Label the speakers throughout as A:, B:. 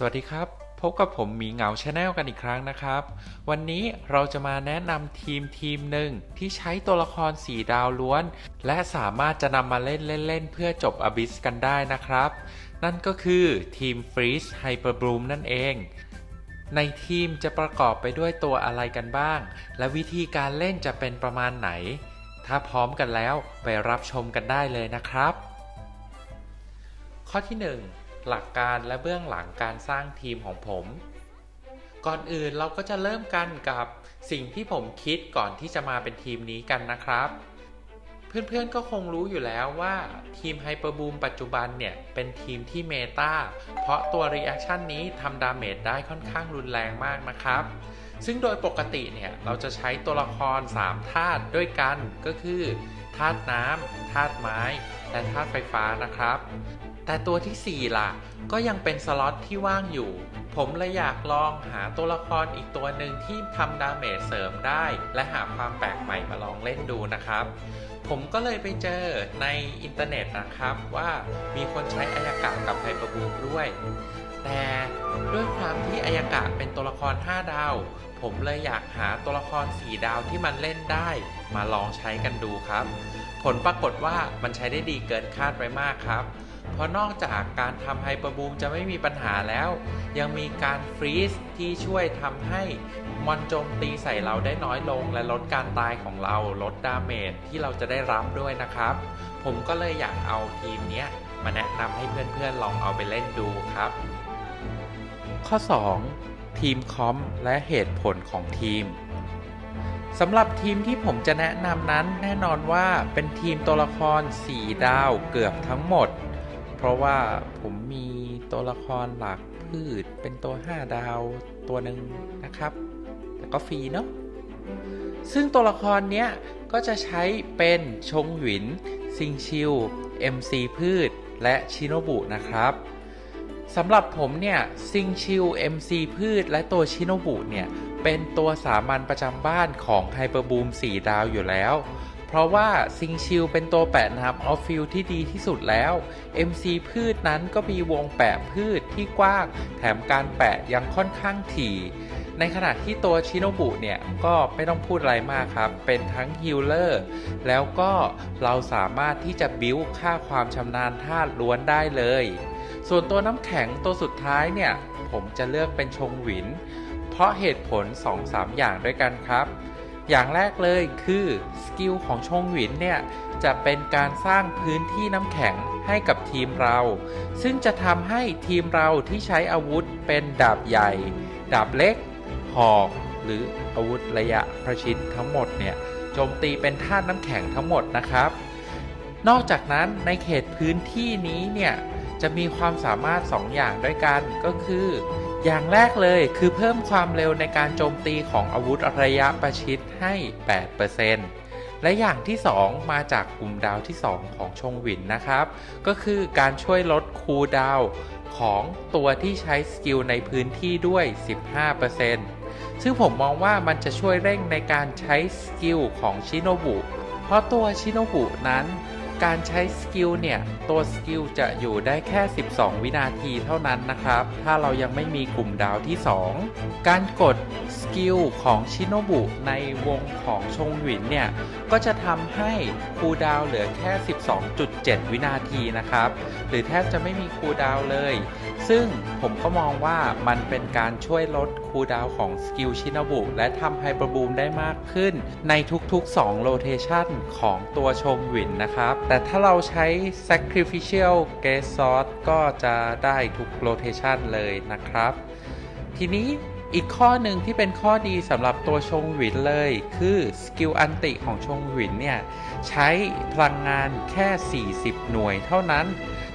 A: สวัสดีครับ พบกับผมมีเหงาชาแนลกันอีกครั้งนะครับ วันนี้เราจะมาแนะนำทีมทีมหนึ่งที่ใช้ตัวละครสีดาวล้วน และสามารถจะนำมาเล่นเล่นๆเพื่อจบอบิสกันได้นะครับ นั่นก็คือทีมฟรีสไฮเปอร์บลูมนั่นเอง ในทีมจะประกอบไปด้วยตัวอะไรกันบ้าง และวิธีการเล่นจะเป็นประมาณไหน ถ้าพร้อมกันแล้วไปรับชมกันได้เลยนะครับ ข้อที่ 1 หลักการและเบื้องหลังการสร้างทีมของผม ก่อนอื่นเราก็จะเริ่มกันกับสิ่งที่ผมคิดก่อนที่จะมาเป็นทีมนี้กันนะครับ เพื่อนๆก็คงรู้อยู่แล้วว่าทีมไฮเปอร์บูมปัจจุบันเนี่ย เป็นทีมที่เมตาเพราะตัวรีแอคชั่นนี้ทำดาเมจได้ค่อนข้างรุนแรงมากนะครับซึ่งโดยปกติเนี่ย เราจะใช้ตัวละคร 3 ธาตุด้วยกันก็คือธาตุน้ำธาตุไม้ และธาตุไฟฟ้านะครับ แต่ตัวที่ 4 ล่ะ ก็ยังเป็นสล็อตที่ว่างอยู่ ผมเลยอยากลองหาตัวละครอีกตัวหนึ่งที่ทำดาเมจเสริมได้ และหาความแปลกใหม่มาลองเล่นดูนะครับ ผมก็เลยไปเจอในอินเทอร์เน็ตนะครับว่ามีคนใช้อายากะกับไฮเปอร์บูมด้วย แต่ ด้วยความที่อายากะเป็นตัวละคร 5 ดาว ผมเลยอยากหาตัวละคร 4 ดาวที่มันเล่นได้ มาลองใช้กันดูครับ ผลปรากฏว่ามันใช้ได้ดีเกินคาดไว้มากครับ เพราะนอกจากการทำไฮเปอร์บูมจะไม่มีปัญหาแล้ว ยังมีการฟรีซที่ช่วยทำให้มอนโจมตีใส่เราได้น้อยลง และลดการตายของเราลดดาเมจที่เราจะได้รับด้วยนะครับ ผมก็เลยอยากเอาทีมนี้มาแนะนำให้เพื่อนๆลองเอาไปเล่นดูครับ ข้อ 2 ทีมคอมและเหตุผลของทีมสำหรับทีมที่ผมจะแนะนำนั้นแน่นอนว่าเป็นทีมตัวละคร 4 ดาวเกือบทั้งหมด เพราะว่าผมมีตัวละครหลักพืชเป็นตัว 5 ดาวตัวหนึ่งนะครับแต่ก็ฟรีเนาะซึ่งตัวละครเนี้ยก็จะใช้เป็นชงหวิน ซิงชิว MC พืช และชิโนบุนะครับ สำหรับผมเนี่ยซิงชิว MC พืช และตัวชิโนบุเนี่ย เป็นตัวสามัญประจำบ้านของไฮเปอร์บูม4 ดาวอยู่แล้ว เพราะว่าซิงชิลเป็นตัวแปะน้ำออฟฟิลที่ดีที่สุดแล้ว MC พืชนั้นก็มีวงแปะพืชที่กว้าง แถมการแปะยังค่อนข้างถี่ ในขณะที่ตัวชิโนบุเนี่ย ก็ไม่ต้องพูดอะไรมากครับ เป็นทั้งฮิลเลอร์แล้วก็เราสามารถที่จะบิ้วค่าความชำนาญธาตุล้วนได้เลย ส่วนตัวน้ำแข็งตัวสุดท้ายเนี่ย ผมจะเลือกเป็นชงหวิน เพราะเหตุผล 2-3 อย่างด้วยกันครับ อย่างแรกเลยคือสกิลของชงหวินเนี่ย จะเป็นการสร้างพื้นที่น้ำแข็งให้กับทีมเรา ซึ่งจะทำให้ทีมเราที่ใช้อาวุธเป็นดาบใหญ่ ดาบเล็ก หอกหรืออาวุธระยะประชิดทั้งหมดเนี่ยโจมตีเป็นธาตุน้ำแข็งทั้งหมดนะครับ นอกจากนั้นในเขตพื้นที่นี้เนี่ย จะมีความสามารถ 2 อย่างด้วยกันก็คือ อย่างแรกเลยคือเพิ่มความเร็วในการโจมตีของอาวุธระยะประชิดให้ 8%และอย่างที่ 2 มาจากกลุ่มดาวที่ 2 ของชงวินนะครับ ก็คือการช่วยลดคูลดาวของตัวที่ใช้สกิลในพื้นที่ด้วย 15%ซึ่งผมมองว่ามันจะช่วยเร่งในการใช้สกิลของชิโนบุ เพราะตัวชิโนบุนั้น การใช้สกิลเนี่ย ตัวสกิลจะอยู่ได้แค่ 12 วินาทีเท่านั้นนะครับ ถ้าเรายังไม่มีกลุ่มดาวที่ 2 การกดสกิลของชิโนบุในวงของชงหวินเนี่ย ก็จะทำให้คูดาวเหลือแค่ 12.7 วินาทีนะครับ หรือแทบจะไม่มีคูดาวเลย ซึ่งผมก็มองว่ามันเป็นการช่วยลดคูดาวของสกิลชินบุและทำไฮเปอร์บูมได้มากขึ้น ในทุกๆ 2โลเทชันของตัวชงหวินนะครับแต่ถ้าเราใช้ Sacrificial g a z o r d ก็จะได้ทุกโลเทชันเลยนะครับ ทีนี้อีกข้อหนึ่งที่เป็นข้อดีสำหรับตัวชงหวินเลย คือสกิลอันติของชงหวินเนี่ย ใช้พลังงานแค่ 40 หน่วยเท่านั้น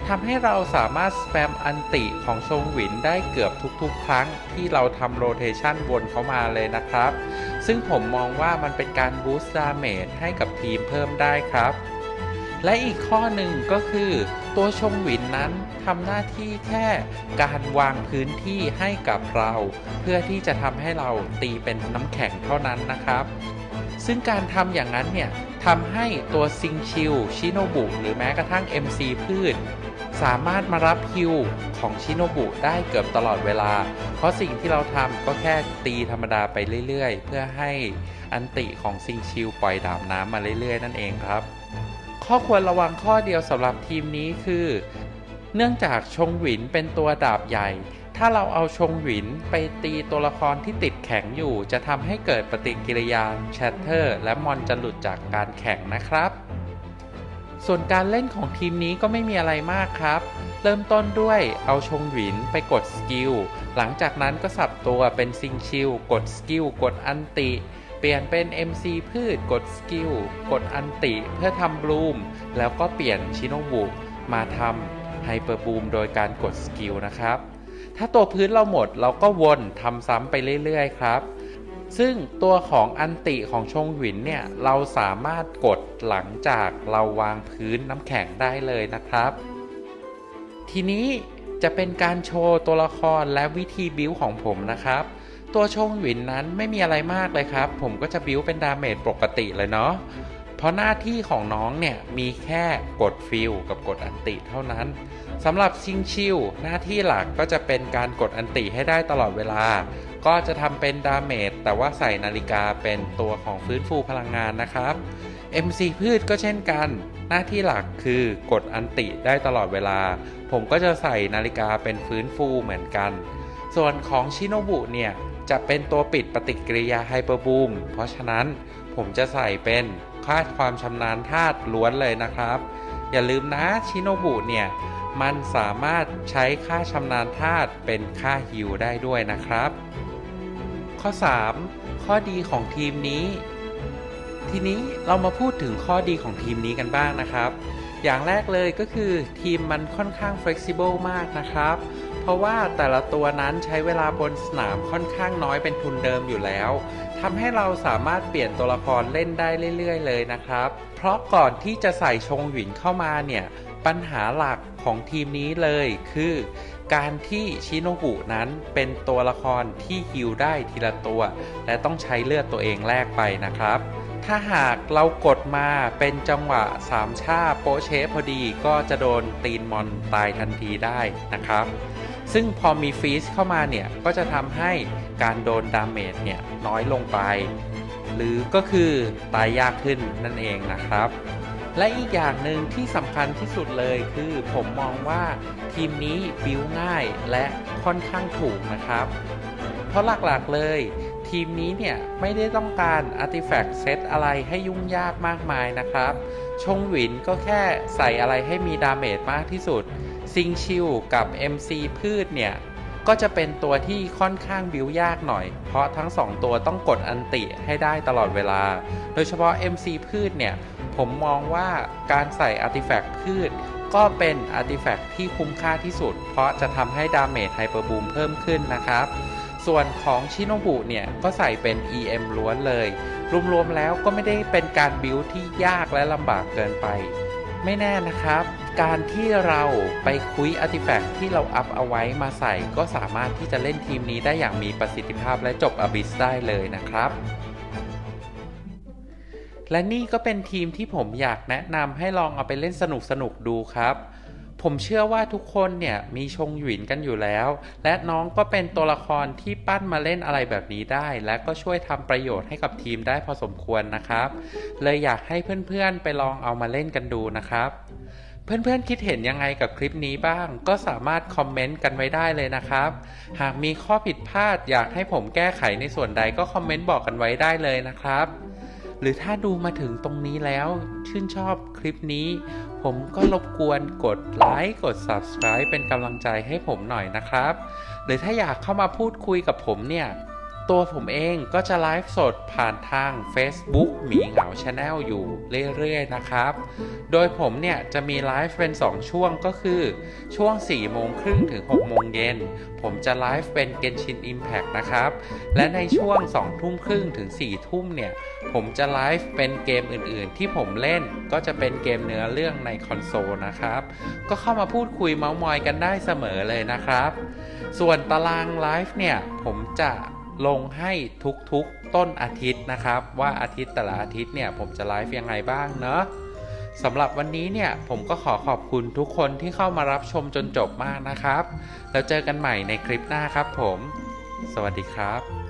A: ทำให้เราสามารถสแปมอันติของชงหวินได้เกือบทุกๆ ครั้งที่เราทำโรเทชันวนเข้ามาเลยนะครับ ซึ่งผมมองว่ามันเป็นการบูสต์ดาเมจให้กับทีมเพิ่มได้ครับ และอีกข้อหนึ่งก็คือ ตัวชงหวินนั้นทำหน้าที่แค่การวางพื้นที่ให้กับเรา เพื่อที่จะทำให้เราตีเป็นน้ำแข็งเท่านั้นนะครับ ซึ่งการทำอย่างนั้นเนี่ยทำให้ตัวซิงชิวชิโนบุหรือแม้กระทั่ง MC พืชสามารถมารับฮิวของชิโนบุได้เกือบตลอดเวลา เพราะสิ่งที่เราทำก็แค่ตีธรรมดาไปเรื่อยๆ เพื่อให้อันติของซิงชิวปล่อยดาบน้ำมาเรื่อยๆ นั่นเองครับ ข้อควรระวังข้อเดียวสำหรับทีมนี้คือ เนื่องจากชงหวินเป็นตัวดาบใหญ่ ถ้าเราเอาชงหวินไปตีตัวละครที่ติดแข็งอยู่ จะทำให้เกิดปฏิกิริยาแชตเตอร์ และมอนจะหลุดจากการแข่งนะครับ ส่วนการเล่นของทีมนี้ก็ไม่มีอะไรมากครับ เริ่มต้นด้วยเอาชงหวินไปกดสกิล หลังจากนั้นก็สับตัวเป็นซิงชิลกดสกิลกดอันติ เปลี่ยนเป็น MC พืช กดสกิล กดอันติเพื่อทำบลูม แล้วก็เปลี่ยนชิโนบุมาทำไฮเปอร์บูมโดยการกดสกิลนะครับ ถ้าตัวพื้นเราหมดเราก็วนทำซ้ำไปเรื่อยๆครับ ซึ่งตัวของอันติของชงหวินเนี่ย เราสามารถกดหลังจากเราวางพื้นน้ำแข็งได้เลยนะครับ ทีนี้จะเป็นการโชว์ตัวละครและวิธีบิวของผมนะครับ ตัวชงหวินนั้นไม่มีอะไรมากเลยครับ ผมก็จะบิวเป็นดาเมจปกติเลยเนาะเพราะหน้าที่ของน้องเนี่ยมีแค่กดฟิลกับกดอันติเท่านั้นสำหรับชิงชิวหน้าที่หลักก็จะเป็นการกดอันติให้ได้ตลอดเวลา ก็จะทำเป็นดาเมจแต่ว่าใส่นาฬิกาเป็นตัวของฟื้นฟูพลังงานนะครับ MC พืชก็เช่นกัน หน้าที่หลักคือกดอันติได้ตลอดเวลา ผมก็จะใส่นาฬิกาเป็นฟื้นฟูเหมือนกัน ส่วนของชิโนบุเนี่ย จะเป็นตัวปิดปฏิกิริยาไฮเปอร์บูม เพราะฉะนั้นผมจะใส่เป็นค่าความชำนาญธาตุล้วนเลยนะครับ อย่าลืมนะชิโนบุเนี่ย มันสามารถใช้ค่าชำนาญธาตุเป็นค่าฮิวได้ด้วยนะครับ ข้อ 3 ข้อดีของทีมนี้ ทีนี้เรามาพูดถึงข้อดีของทีมนี้กันบ้างนะครับ อย่างแรกเลยก็คือทีมมันค่อนข้าง flexible มากนะครับ เพราะว่าแต่ละตัวนั้นใช้เวลาบนสนามค่อนข้างน้อยเป็นทุนเดิมอยู่แล้วทำให้เราสามารถเปลี่ยนตัวละครเล่นได้เรื่อยๆ เลยนะครับ เพราะก่อนที่จะใส่ชงหวินเข้ามาเนี่ยปัญหาหลักของทีมนี้เลยคือ การที่ชิโนบุนั้นเป็นตัวละครที่ฮิวได้ทีละตัว และต้องใช้เลือดตัวเองแลกไปนะครับ ถ้าหากเรากดมาเป็นจังหวะสามชาโปเชพอดีก็จะโดนตีนมอนตายทันทีได้นะครับ ซึ่งพอมีฟีสเข้ามาเนี่ยก็จะทำให้การโดนดาเมจเนี่ยน้อยลงไป หรือก็คือตายยากขึ้นนั่นเองนะครับ และอีกอย่างหนึ่งที่สำคัญที่สุดเลยคือผมมองว่าทีมนี้บิวง่ายและค่อนข้างถูกนะครับ เพราะหลักๆเลยทีมนี้เนี่ยไม่ได้ต้องการอาร์ติแฟกต์เซตอะไรให้ยุ่งยากมากมายนะครับ ชงหวินก็แค่ใส่อะไรให้มีดาเมจมากที่สุด ซิงชิวกับ MC พืชเนี่ย ก็จะเป็นตัวที่ค่อนข้างบิวยากหน่อย เพราะทั้ง 2 ตัวต้องกดอันติให้ได้ตลอดเวลา โดยเฉพาะ MC พืชเนี่ย ผมมองว่าการใส่อาร์ติแฟกต์พืช ก็เป็นอาร์ติแฟกต์ที่คุ้มค่าที่สุด เพราะจะทำให้ดาเมจไฮเปอร์บูมเพิ่มขึ้นนะครับส่วนของชิโนบุเนี่ยก็ใส่เป็น EM ล้วนเลย รวมๆแล้วก็ไม่ได้เป็นการบิวที่ยากและลำบากเกินไป ไม่แน่นะครับ การที่เราไปคุยอาร์ติแฟกต์ที่เราอัพเอาไว้มาใส่ ก็สามารถที่จะเล่นทีมนี้ได้อย่างมีประสิทธิภาพและจบอบิสได้เลยนะครับ และนี่ก็เป็นทีมที่ผมอยากแนะนำให้ลองเอาไปเล่นสนุกๆดูครับผมเชื่อว่าทุกคนเนี่ยมีชงหยินกันอยู่แล้ว และน้องก็เป็นตัวละครที่ปั้นมาเล่นอะไรแบบนี้ได้ และก็ช่วยทำประโยชน์ให้กับทีมได้พอสมควรนะครับ เลยอยากให้เพื่อนๆไปลองเอามาเล่นกันดูนะครับ เพื่อนๆคิดเห็นยังไงกับคลิปนี้บ้าง ก็สามารถคอมเมนต์กันไว้ได้เลยนะครับ หากมีข้อผิดพลาดอยากให้ผมแก้ไขในส่วนใดก็คอมเมนต์บอกกันไว้ได้เลยนะครับ หรือถ้าดูมาถึงตรงนี้แล้ว ชื่นชอบคลิปนี้ ผมก็รบกวนกดไลค์กด Subscribe เป็นกำลังใจให้ผมหน่อยนะครับ หรือถ้าอยากเข้ามาพูดคุยกับผมเนี่ย ตัวผมเองก็จะไลฟ์สดผ่านทาง Facebook หมีเหงา Channel อยู่เรื่อยๆนะครับ โดยผมเนี่ยจะมีไลฟ์เป็น 2 ช่วงก็คือช่วง 4 โมงครึ่งถึง 6 โมงเย็น ผมจะไลฟ์เป็น Genshin Impact นะครับ และในช่วง 2 ทุ่มครึ่งถึง 4 ทุ่มเนี่ย ผมจะไลฟ์เป็นเกมอื่นๆ ที่ผมเล่นก็จะเป็นเกมเนื้อเรื่องในคอนโซลนะครับ ก็เข้ามาพูดคุยเมาส์มอยกันได้เสมอเลยนะครับ ส่วนตารางไลฟ์เนี่ยผมจะ ลงให้ทุกๆต้นอาทิตย์นะครับ ว่าอาทิตย์แต่ละอาทิตย์เนี่ยผมจะไลฟ์ยังไงบ้างเนาะสำหรับวันนี้เนี่ยผมก็ขอขอบคุณทุกคนที่เข้ามารับชมจนจบมากนะครับ แล้วเจอกันใหม่ในคลิปหน้าครับผม สวัสดีครับ